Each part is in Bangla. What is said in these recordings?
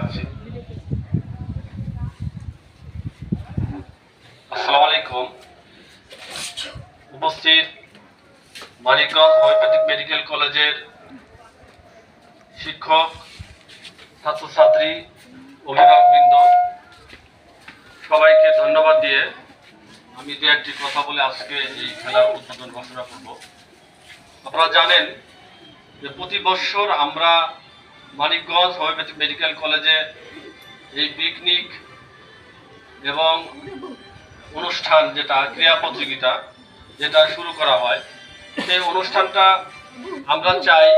আছি আসসালামু আলাইকুম। উপস্থিত মানিকগঞ্জ হোমিওপ্যাথিক মেডিকেল কলেজের শিক্ষক, ছাত্রছাত্রী, অভিভাবকবৃন্দ, সবাইকে ধন্যবাদ দিয়ে আমি দু একটি কথা বলে আজকে এই খেলার উদ্বোধন ঘোষণা করব। আপনারা জানেন যে প্রতি বছর আমরা মানিকগঞ্জ হোমিওপ্যাথিক মেডিকেল কলেজে এই পিকনিক এবং অনুষ্ঠান যেটা, ক্রীড়া প্রতিযোগিতা যেটা শুরু করা হয়, সেই অনুষ্ঠানটা আমরা চাই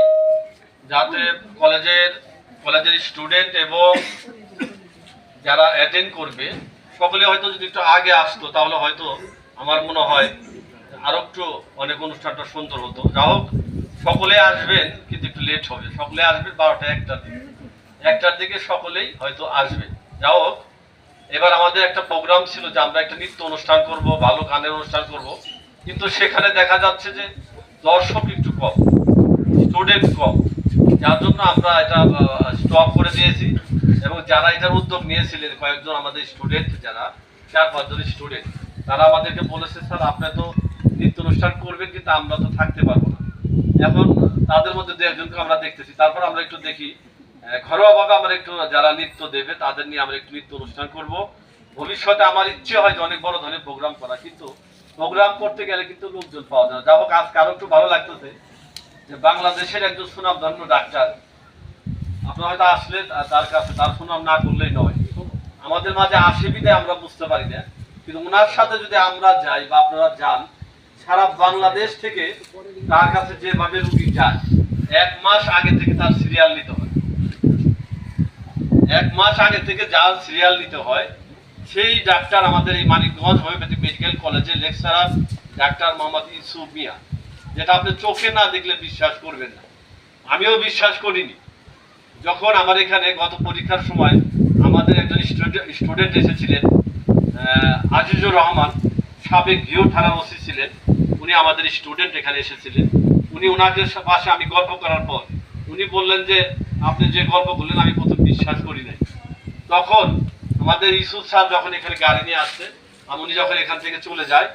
যাতে কলেজের কলেজের স্টুডেন্ট এবং যারা অ্যাটেন্ড করবে, সকলে হয়তো যদি একটু আগে আসতো, তাহলে হয়তো আমার মনে হয় আরও একটু অনেক অনুষ্ঠানটা সুন্দর হতো। যা হোক সকলে আসবেন, কিন্তু একটু লেট হবে। সকলে আসবেন বারোটা একটার দিকে। একটার দিকে সকলেই হয়তো আসবে। যা হোক, এবার আমাদের একটা প্রোগ্রাম ছিল যে আমরা একটা নৃত্য অনুষ্ঠান করব, ভালো গানের অনুষ্ঠান করব। কিন্তু সেখানে দেখা যাচ্ছে যে দর্শক একটু কম স্টুডেন্ট কম। যার জন্য আমরা এটা স্টপ করে দিয়েছি। এবং যারা এটার উদ্যোগ নিয়েছিলেন, কয়েকজন আমাদের স্টুডেন্ট যারা, চার পাঁচজন স্টুডেন্ট তারা আমাদেরকে বলেছে, স্যার, আপনি তো নৃত্য অনুষ্ঠান করবেন, কিন্তু আমরা তো থাকতে পারব এখন তাদের মধ্যে দু একজনকে আমরা দেখতেছি। তারপর আমরা একটু দেখি। ঘরোয়াভাবে আমরা একটু যারা নৃত্য দেবে, তাদের নিয়ে আমরা একটু নৃত্য অনুষ্ঠান করব। ভবিষ্যতে আমার ইচ্ছে হয় যে অনেক বড় ধরনের প্রোগ্রাম করা, কিন্তু প্রোগ্রাম করতে গেলে কিন্তু লোকজন পাওয়া যায় যা হোক, আজকে আরও একটু ভালো লাগতেছে যে বাংলাদেশের একজন সুনাম সুনামধন্য ডাক্তার, আপনারা হয়তো আসলে তার কাছে তার সুনাম না করলেই নয়। আমাদের মাঝে আসে বিদায় আমরা বুঝতে পারি না। কিন্তু ওনার সাথে যদি আমরা যাই বা আপনারা যান সারা বাংলাদেশ থেকে তার কাছে যেভাবে রুগী যায়, এক মাস আগে থেকে তার সিরিয়াল নিতে হয়। এক মাস আগে থেকে যার সিরিয়াল নিতে হয়, সেই ডাক্তার আমাদের এই মানিকগঞ্জ হোমিওপ্যাথিক মেডিকেল কলেজের লেকচারার ডাক্তার মোহাম্মদ ইউসুফ মিয়া, যেটা আপনি চোখে না দেখলে বিশ্বাস করবেন না। আমিও বিশ্বাস করিনি। যখন আমার এখানে গত পরীক্ষার সময় আমাদের একজন স্টুডেন্ট এসেছিলেন আজিজুর রহমান সাবেক ভিউ থানার ওসি ছিলেন, উনি আমাদের স্টুডেন্ট এখানে এসেছিলেন। উনি ওনাকে পাশে আমি গল্প করার পর উনি বললেন যে, আপনি যে গল্প করলেন আমি প্রথম বিশ্বাস করি নাই। তখন আমাদের ইসুফ স্যার যখন এখানে গাড়ি নিয়ে আসছে, আর উনি যখন এখান থেকে চলে যায়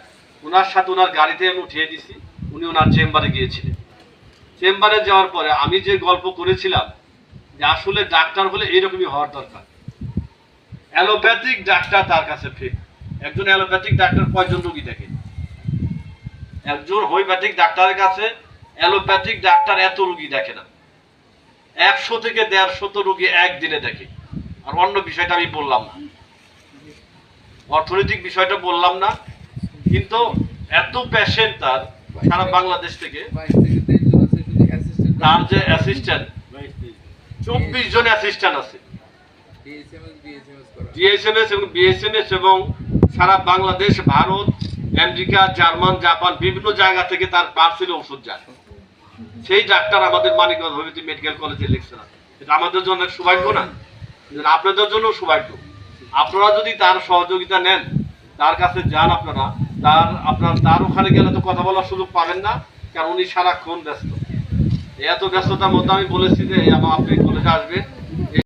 ওনার সাথে ওনার গাড়িতে আমি উঠিয়ে দিছি, উনি ওনার চেম্বারে গিয়েছিলেন। চেম্বারে যাওয়ার পরে আমি যে গল্প করেছিলাম, যে আসলে ডাক্তার হলে এইরকমই হওয়ার দরকার। অ্যালোপ্যাথিক ডাক্তার তার কাছে ফেক একজন অ্যালোপ্যাথিক ডাক্তার কয়জন রোগী দেখে? একজন হোমিওপ্যাথিক ডাক্তারের কাছে অ্যালোপ্যাথিক ডাক্তার এত রোগী দেখে না। একশো থেকে দেড়শো তো রোগী একদিনে দেখে। আর অন্য বিষয়টা আমি বললাম না। অর্থনৈতিক বিষয়টা বললাম না কিন্তু এত পেশেন্ট তার সারা বাংলাদেশ থেকে বাইশ থেকে তেইশ জন আছে। শুধু অ্যাসিস্ট্যান্ট তার যে অ্যাসিস্ট্যান্ট চব্বিশ জন অ্যাসিস্ট্যান্ট আছে ডিএসএমএস ডিএসএমএস এবং বিএসএমএস এবং সারা Bangladesh, Bharat, America, German, Japan বিভিন্ন জায়গা থেকে তার পার্সেলে ওষুধ যায়। সেই ডাক্তার আমাদের মানিকগঞ্জ হোমিওপ্যাথি মেডিকেল কলেজে লেকচারার এটা আমাদের জন্য সৌভাগ্য না। আপনাদের জন্য সৌভাগ্য। আপনারা যদি তার সহযোগিতা নেন, তার কাছে যান আপনারা, তার আপনার, তার ওখানে গেলে তো কথা বলার সুযোগ পাবেন না, কারণ উনি সারাক্ষণ ব্যস্ত। এত ব্যস্ততার মধ্যে আমি বলেছি যে আপনি কলেজে আসবেন